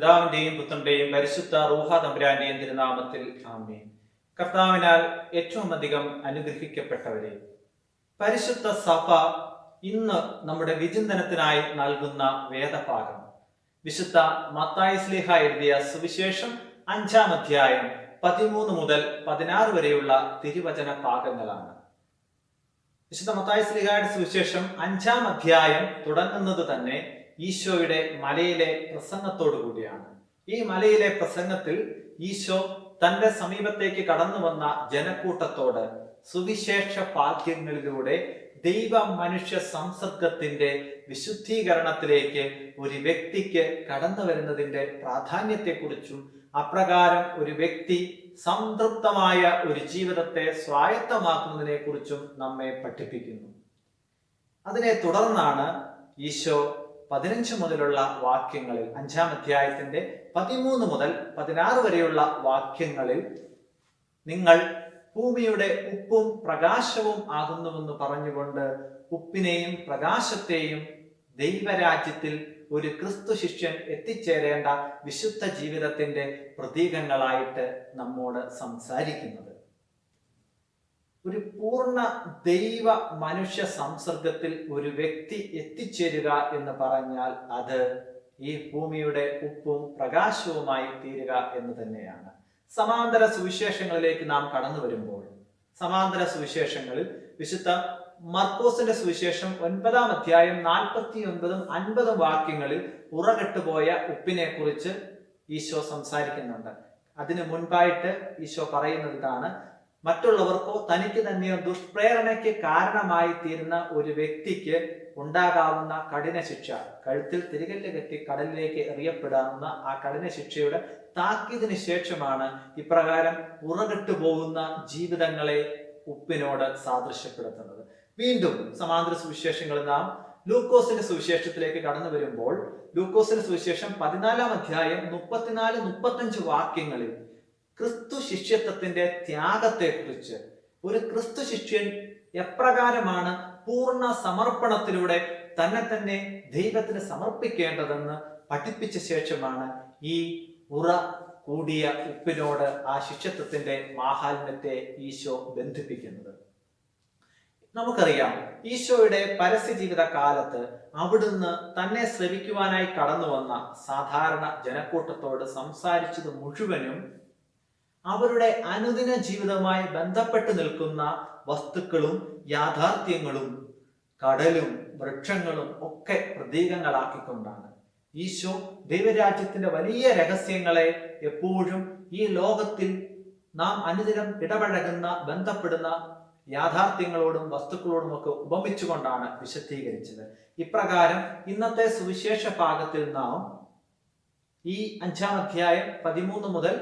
പിതാവിന്റെയും പുത്രന്റെയും പരിശുദ്ധ റൂഹ തമ്പുരാന്റെയും തിരുനാമത്തിൽ ആമേൻ. കർത്താവിനാൽ ഏറ്റവും അധികം അനുഗ്രഹിക്കപ്പെട്ടവരെ പരിശുദ്ധ സഭ ഇന്ന് നമ്മുടെ വിചിന്തനത്തിനായി നൽകുന്ന വേദഭാഗം. വിശുദ്ധ മത്തായി സ്ലിഹ എഴുതിയ സുവിശേഷം അഞ്ചാം അധ്യായം പതിമൂന്ന് മുതൽ പതിനാറ് വരെയുള്ള തിരുവചന ഭാഗങ്ങളാണ്. വിശുദ്ധ മത്തായി സ്ലിഹയുടെ സുവിശേഷം അഞ്ചാം അധ്യായം തുടങ്ങുന്നത് തന്നെ ഈശോയുടെ മലയിലെ പ്രസംഗത്തോടു കൂടിയാണ്. ഈ മലയിലെ പ്രസംഗത്തിൽ ഈശോ തന്റെ സമീപത്തേക്ക് കടന്നു വന്ന ജനക്കൂട്ടത്തോട് സുവിശേഷ പാഠ്യങ്ങളിലൂടെ ദൈവ മനുഷ്യ സംസർഗത്തിന്റെ വിശുദ്ധീകരണത്തിലേക്ക് ഒരു വ്യക്തിക്ക് കടന്നു വരുന്നതിന്റെ പ്രാധാന്യത്തെക്കുറിച്ചും അപ്രകാരം ഒരു വ്യക്തി സംതൃപ്തമായ ഒരു ജീവിതത്തെ സ്വായത്തമാക്കുന്നതിനെ കുറിച്ചും നമ്മെ പഠിപ്പിക്കുന്നു. അതിനെ തുടർന്നാണ് ഈശോ പതിനഞ്ച് മുതലുള്ള വാക്യങ്ങളിൽ അഞ്ചാം അധ്യായത്തിന്റെ പതിമൂന്ന് മുതൽ പതിനാറ് വരെയുള്ള വാക്യങ്ങളിൽ നിങ്ങൾ ഭൂമിയുടെ ഉപ്പും പ്രകാശവും ആകുന്നുവെന്ന് പറഞ്ഞുകൊണ്ട് ഉപ്പിനെയും പ്രകാശത്തെയും ദൈവരാജ്യത്തിൽ ഒരു ക്രിസ്തു ശിഷ്യൻ എത്തിച്ചേരേണ്ട വിശുദ്ധ ജീവിതത്തിന്റെ പ്രതീകങ്ങളായിട്ട് നമ്മോട് സംസാരിക്കുന്നത്. ഒരു പൂർണ ദൈവ മനുഷ്യ സംസർഗത്തിൽ ഒരു വ്യക്തി എത്തിച്ചേരുക എന്ന് പറഞ്ഞാൽ അത് ഈ ഭൂമിയുടെ ഉപ്പും പ്രകാശവുമായി തീരുക എന്ന് തന്നെയാണ്. സമാന്തര സുവിശേഷങ്ങളിലേക്ക് നാം കടന്നു വരുമ്പോൾ സമാന്തര സുവിശേഷങ്ങളിൽ വിശുദ്ധ മർക്കോസിന്റെ സുവിശേഷം ഒൻപതാം അധ്യായം നാൽപ്പത്തി ഒൻപതും അൻപതും വാക്യങ്ങളിൽ ഉറകെട്ടുപോയ ഉപ്പിനെ കുറിച്ച് ഈശോ സംസാരിക്കുന്നുണ്ട്. അതിനു മുൻപായിട്ട് ഈശോ പറയുന്നത് ഇതാണ് മറ്റുള്ളവർക്കോ തനിക്ക് തന്നെയോ ദുഷ്പ്രേരണയ്ക്ക് കാരണമായി തീരുന്ന ഒരു വ്യക്തിക്ക് ഉണ്ടാകാവുന്ന കഠിന ശിക്ഷ. കഴുത്തിൽ തിരികല്ല് കെട്ടി കടലിലേക്ക് എറിയപ്പെടാവുന്ന ആ കഠിന ശിക്ഷയുടെ താക്കീതിന് ശേഷമാണ് ഇപ്രകാരം ഉറകിട്ടു പോകുന്ന ജീവിതങ്ങളെ ഉപ്പിനോട് സാദൃശ്യപ്പെടുത്തുന്നത്. വീണ്ടും സമാന്തര സുവിശേഷങ്ങളിൽ നാം ലൂക്കോസിന്റെ സുവിശേഷത്തിലേക്ക് കടന്നു വരുമ്പോൾ ലൂക്കോസിന്റെ സുവിശേഷം പതിനാലാം അധ്യായം മുപ്പത്തിനാല് മുപ്പത്തഞ്ച് വാക്യങ്ങളിൽ ക്രിസ്തു ശിഷ്യത്വത്തിന്റെ ത്യാഗത്തെക്കുറിച്ച്. ഒരു ക്രിസ്തു ശിഷ്യൻ എപ്രകാരമാണ് പൂർണ സമർപ്പണത്തിലൂടെ തന്നെ തന്നെ ദൈവത്തിന് സമർപ്പിക്കേണ്ടതെന്ന് പഠിപ്പിച്ച ശേഷമാണ് ഈ ഉറ കൂടിയ ഉപ്പിനോട് ആ ശിഷ്യത്വത്തിന്റെ മാഹാത്മ്യത്തെ ഈശോ ബന്ധിപ്പിക്കുന്നത്. നമുക്കറിയാം ഈശോയുടെ പരസ്യ ജീവിത കാലത്ത് അവിടുന്ന് തന്നെ ശ്രവിക്കുവാനായി കടന്നു വന്ന സാധാരണ ജനക്കൂട്ടത്തോട് സംസാരിച്ചത് മുഴുവനും അവരുടെ അനുദിന ജീവിതവുമായി ബന്ധപ്പെട്ട് നിൽക്കുന്ന വസ്തുക്കളും യാഥാർത്ഥ്യങ്ങളും കടലും വൃക്ഷങ്ങളും ഒക്കെ പ്രതീകങ്ങളാക്കിക്കൊണ്ടാണ്. ഈശോ ദൈവരാജ്യത്തിന്റെ വലിയ രഹസ്യങ്ങളെ എപ്പോഴും ഈ ലോകത്തിൽ നാം അനുദിനം ഇടപഴകുന്ന ബന്ധപ്പെടുന്ന യാഥാർത്ഥ്യങ്ങളോടും വസ്തുക്കളോടും ഒക്കെ ഉപമിച്ചുകൊണ്ടാണ് വിശദീകരിച്ചത്. ഇപ്രകാരം ഇന്നത്തെ സുവിശേഷ ഭാഗത്തിൽ നാം ഈ അഞ്ചാം അധ്യായം പതിമൂന്ന് മുതൽ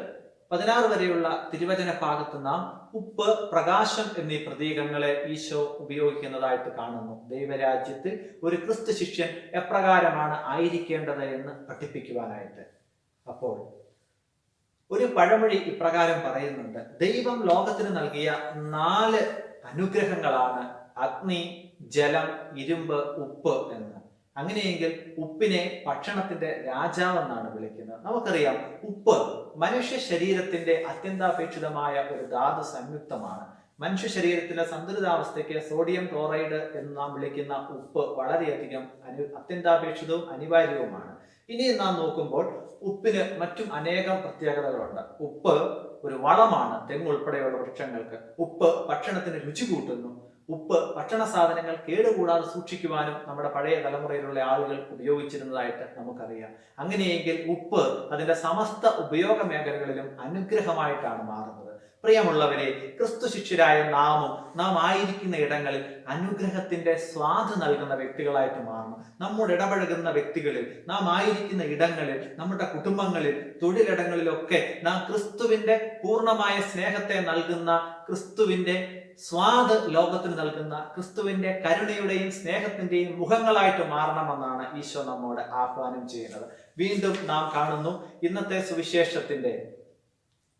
പതിനാറ് വരെയുള്ള തിരുവചന ഭാഗത്ത് നാം ഉപ്പ് പ്രകാശം എന്നീ പ്രതീകങ്ങളെ ഈശോ ഉപയോഗിക്കുന്നതായിട്ട് കാണുന്നു. ദൈവരാജ്യത്തിൽ ഒരു ക്രിസ്തു ശിഷ്യൻ എപ്രകാരമാണ് ആയിരിക്കേണ്ടത് എന്ന് പഠിപ്പിക്കുവാനായിട്ട്. അപ്പോൾ ഒരു പഴമൊഴി ഇപ്രകാരം പറയുന്നുണ്ട്. ദൈവം ലോകത്തിന് നൽകിയ നാല് അനുഗ്രഹങ്ങളാണ് അഗ്നി ജലം ഇരുമ്പ് ഉപ്പ് എന്ന്. അങ്ങനെയെങ്കിൽ ഉപ്പിനെ ഭക്ഷണത്തിന്റെ രാജാവെന്നാണ് വിളിക്കുന്നത്. നമുക്കറിയാം ഉപ്പ് മനുഷ്യ ശരീരത്തിന്റെ അത്യന്താപേക്ഷിതമായ ഒരു ധാതു സംയുക്തമാണ്. മനുഷ്യ ശരീരത്തിലെ സന്തുലിതാവസ്ഥയ്ക്ക് സോഡിയം ക്ലോറൈഡ് എന്ന് നാം വിളിക്കുന്ന ഉപ്പ് വളരെയധികം അനു അത്യന്താപേക്ഷിതവും അനിവാര്യവുമാണ്. ഇനി നാം നോക്കുമ്പോൾ ഉപ്പിന് മറ്റും അനേകം പ്രത്യേകതകളുണ്ട്. ഉപ്പ് ഒരു വളമാണ് തെങ്ങ് ഉൾപ്പെടെയുള്ള വൃക്ഷങ്ങൾക്ക്. ഉപ്പ് ഭക്ഷണത്തിന് രുചി കൂട്ടുന്നു. ഉപ്പ് ഭക്ഷണ സാധനങ്ങൾ കേടുകൂടാതെ സൂക്ഷിക്കുവാനും നമ്മുടെ പഴയ തലമുറയിലുള്ള ആളുകൾ ഉപയോഗിച്ചിരുന്നതായിട്ട് നമുക്കറിയാം. അങ്ങനെയെങ്കിൽ ഉപ്പ് അതിന്റെ സമസ്ത ഉപയോഗ മേഖലകളിലും അനുഗ്രഹമായിട്ടാണ് മാറുന്നത്. പ്രിയമുള്ളവരെ ക്രിസ്തു ശിഷ്യരായ നാമും നാം ആയിരിക്കുന്ന ഇടങ്ങളിൽ അനുഗ്രഹത്തിന്റെ സ്വാദ് നൽകുന്ന വ്യക്തികളായിട്ട് മാറണം നമ്മുടെ ഇടപഴകുന്ന വ്യക്തികളിൽ നാം ആയിരിക്കുന്ന ഇടങ്ങളിൽ നമ്മുടെ കുടുംബങ്ങളിൽ തൊഴിലിടങ്ങളിലൊക്കെ നാം ക്രിസ്തുവിന്റെ പൂർണമായ സ്നേഹത്തെ നൽകുന്ന ക്രിസ്തുവിന്റെ സ്വാദ് ലോകത്തിന് നൽകുന്ന ക്രിസ്തുവിന്റെ കരുണയുടെയും സ്നേഹത്തിന്റെയും മുഖങ്ങളായിട്ട് മാറണമെന്നാണ് ഈശോ നമ്മോട് ആഹ്വാനം ചെയ്യുന്നത്. വീണ്ടും നാം കാണുന്നു ഇന്നത്തെ സുവിശേഷത്തിന്റെ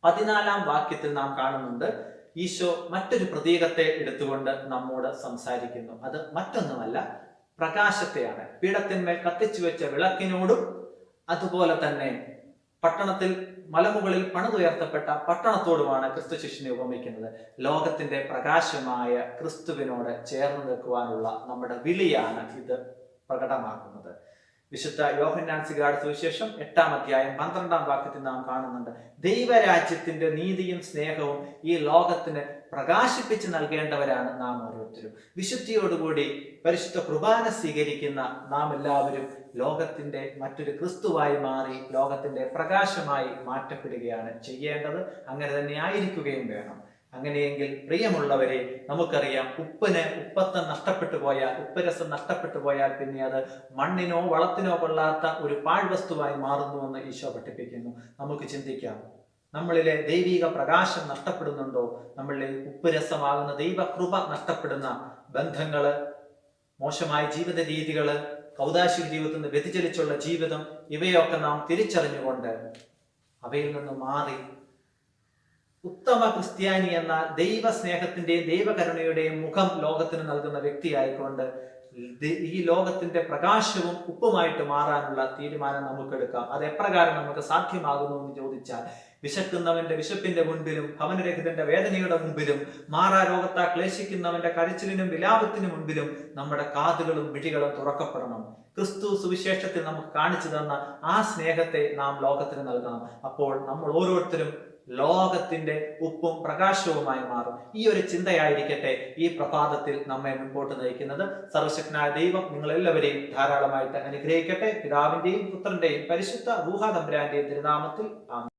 പതിനാലാം വാക്യത്തിൽ നാം കാണുന്നുണ്ട് ഈശോ മറ്റൊരു പ്രതീകത്തെ എടുത്തുകൊണ്ട് നമ്മോട് സംസാരിക്കുന്നു. അത് മറ്റൊന്നുമല്ല പ്രകാശത്തെയാണ്. പീഠത്തിന്മേൽ കത്തിച്ചു വെച്ച വിളക്കിനോടും അതുപോലെ തന്നെ പട്ടണത്തിൽ മലമുകളിൽ പണിതുയർത്തപ്പെട്ട പട്ടണത്തോടുമാണ് ക്രിസ്തു ശിഷ്യനെ ഉപമിക്കുന്നത്. ലോകത്തിന്റെ പ്രകാശമായ ക്രിസ്തുവിനോട് ചേർന്ന് നിൽക്കുവാനുള്ള നമ്മുടെ വിളിയാണ് ഇത് പ്രകടമാക്കുന്നത്. വിശുദ്ധ യോഹന്നാൻ സിഗാഡ് സുവിശേഷം എട്ടാം അധ്യായം പന്ത്രണ്ടാം വാക്യത്തിൽ നാം കാണുന്നുണ്ട്. ദൈവരാജ്യത്തിന്റെ നീതിയും സ്നേഹവും ഈ ലോകത്തിന് പ്രകാശിപ്പിച്ച് നൽകേണ്ടവരാണ് നാം ഓരോരുത്തരും. വിശുദ്ധിയോടുകൂടി പരിശുദ്ധ കുർബാന സ്വീകരിക്കുന്ന നാം എല്ലാവരും ലോകത്തിന്റെ മറ്റൊരു ക്രിസ്തുവായി മാറി ലോകത്തിന്റെ പ്രകാശമായി മാറ്റപ്പെടുകയാണ് ചെയ്യേണ്ടത്. അങ്ങനെ തന്നെ ആയിരിക്കുകയും വേണം. അങ്ങനെയെങ്കിൽ പ്രിയമുള്ളവരെ നമുക്കറിയാം ഉപ്പിന് ഉപ്പത്തം നഷ്ടപ്പെട്ടു പോയാൽ ഉപ്പരസം നഷ്ടപ്പെട്ടു പോയാൽ പിന്നെ അത് മണ്ണിനോ വളത്തിനോ കൊള്ളാത്ത ഒരു പാഴ്വസ്തുവായി മാറുന്നുവെന്ന് ഈശോ പഠിപ്പിക്കുന്നു. നമുക്ക് ചിന്തിക്കാം നമ്മളിലെ ദൈവിക പ്രകാശം നഷ്ടപ്പെടുന്നുണ്ടോ? നമ്മളിലെ ഉപ്പുരസമാകുന്ന ദൈവകൃപ നഷ്ടപ്പെടുന്ന ബന്ധങ്ങൾ മോശമായ ജീവിത രീതികൾ കൗതാശിക ജീവിതത്തിൽ നിന്ന് വ്യതിചലിച്ചുള്ള ജീവിതം ഇവയൊക്കെ നാം തിരിച്ചറിഞ്ഞുകൊണ്ട് അവയിൽ നിന്ന് മാറി ഉത്തമ ക്രിസ്ത്യാനി എന്ന ദൈവ സ്നേഹത്തിന്റെയും ദൈവകരുണയുടെയും മുഖം ലോകത്തിന് നൽകുന്ന വ്യക്തിയായിക്കൊണ്ട് ഈ ലോകത്തിന്റെ പ്രകാശവും ഉപ്പുമായിട്ട് മാറാനുള്ള തീരുമാനം നമുക്കെടുക്കാം. അത് എപ്രകാരം നമുക്ക് സാധ്യമാകുന്നു എന്ന് ചോദിച്ചാൽ വിശക്കുന്നവന്റെ വിശപ്പിന്റെ മുൻപിലും ഭവനരഹിതന്റെ വേദനയുടെ മുൻപിലും മാറാ രോഗത്താ ക്ലേശിക്കുന്നവന്റെ കരച്ചിലിനും വിലാപത്തിനും മുൻപിലും നമ്മുടെ കാതുകളും മിഴികളും തുറക്കപ്പെടണം. ക്രിസ്തു സുവിശേഷത്തിൽ നമുക്ക് കാണിച്ചു തന്ന ആ സ്നേഹത്തെ നാം ലോകത്തിന് നൽകണം. അപ്പോൾ നമ്മൾ ഓരോരുത്തരും ലോകത്തിന്റെ ഉപ്പും പ്രകാശവുമായി മാറും. ഈ ഒരു ചിന്തയായിരിക്കട്ടെ ഈ പ്രഭാതത്തിൽ നമ്മെ മുൻപോട്ട് നയിക്കുന്നത്. സർവശക്തനായ ദൈവം നിങ്ങൾ എല്ലാവരെയും ധാരാളമായിട്ട് അനുഗ്രഹിക്കട്ടെ. പിതാവിന്റെയും പുത്രന്റെയും പരിശുദ്ധ റൂഹാദംബരാന്റെയും തിരുനാമത്തിൽ ആമേൻ.